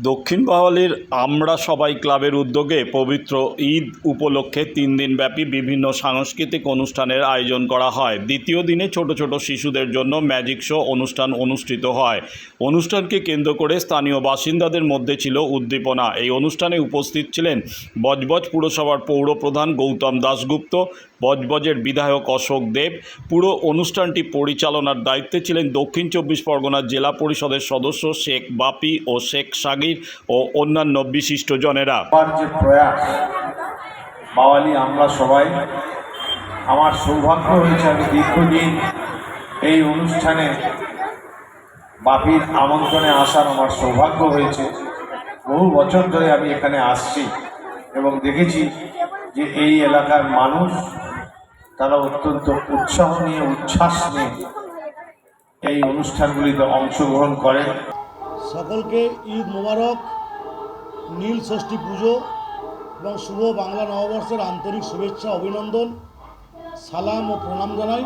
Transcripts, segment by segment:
দক্ষিণ বাওয়ালির আমরা সবাই ক্লাবের উদ্যোগে পবিত্র ঈদ উপলক্ষে তিন দিনব্যাপী বিভিন্ন সাংস্কৃতিক অনুষ্ঠানের আয়োজন করা হয়। দ্বিতীয় দিনে ছোট ছোট শিশুদের জন্য ম্যাজিক শো অনুষ্ঠান অনুষ্ঠিত হয়। অনুষ্ঠানকে কেন্দ্র করে স্থানীয় বাসিন্দাদের মধ্যে ছিল উদ্দীপনা। এই অনুষ্ঠানে উপস্থিত ছিলেন বজবজ পুরসভার পৌরপ্রধান গৌতম দাশগুপ্ত বজবজের বিধায়ক অশোক দেব। পুরো অনুষ্ঠানটি পরিচালনার দায়িত্বে ছিলেন দক্ষিণ চব্বিশ পরগনার জেলা পরিষদের সদস্য শেখ বাপি ও শেখ সাগির ও অন্যান্য বিশিষ্টজনেরা যে প্রয়াস আমরা সবাই, আমার সৌভাগ্য হয়েছে আমি দীর্ঘদিন এই অনুষ্ঠানে বাপির আমন্ত্রণে আসার আমার সৌভাগ্য হয়েছে। বহু বছর ধরে আমি এখানে আসছি এবং দেখেছি যে এই এলাকার মানুষ তারা অত্যন্ত উৎসাহ নিয়ে উচ্ছ্বাস নিয়ে এই অনুষ্ঠানগুলিতে অংশগ্রহণ করেন সকলকে ঈদ মোবারক নীল ষষ্ঠী পুজো এবং শুভ বাংলা নববর্ষের আন্তরিক শুভেচ্ছা অভিনন্দন সালাম ও প্রণাম জানাই।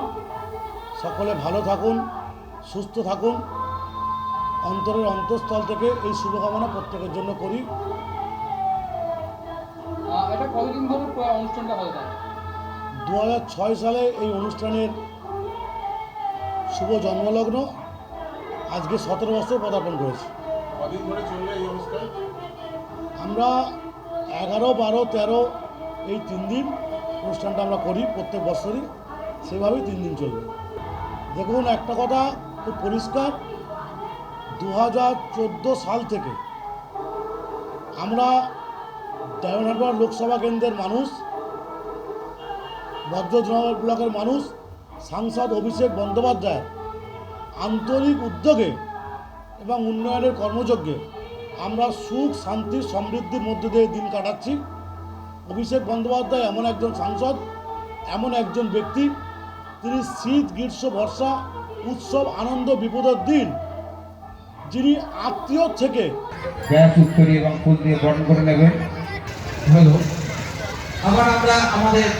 সকলে ভালো থাকুন সুস্থ থাকুন। অন্তরের অন্তঃস্থল থেকে এই শুভকামনা প্রত্যেকের জন্য করি। এটা কতদিন ধরে অনুষ্ঠানটা হয়ে থাকে? দু হাজার ছয় সালে এই অনুষ্ঠানের শুভ জন্মলগ্ন। আজকে সতেরো বছর পদার্পণ করেছি। আমরা এগারো বারো তেরো এই তিন দিন অনুষ্ঠানটা আমরা করি প্রত্যেক বছরই। সেভাবেই তিন দিন চলবে। দেখুন একটা কথা খুব পরিষ্কার। দু হাজার চোদ্দ সাল থেকে আমরা ডায়মন্ড লোকসভা কেন্দ্রের মানুষ বজ্রজনগর ব্লকের মানুষ, সাংসদ অভিষেক বন্দ্যোপাধ্যায়, আন্তরিক উদ্যোগে এবং উন্নয়নের কর্মযজ্ঞে আমরা সুখ, শান্তি, সমৃদ্ধির মধ্যে দিয়ে দিন কাটাচ্ছি। অভিষেক বন্দ্যোপাধ্যায় এমন একজন সাংসদ, এমন একজন ব্যক্তি। তিনি শীত, গ্রীষ্ম, বর্ষা, উৎসব, আনন্দ, বিপদের দিন, যিনি আত্মীয় থেকে গ্যাস উত্তরী এবং ফুল দিয়ে বরণ করে নেবেন। আবার আমরা আমাদের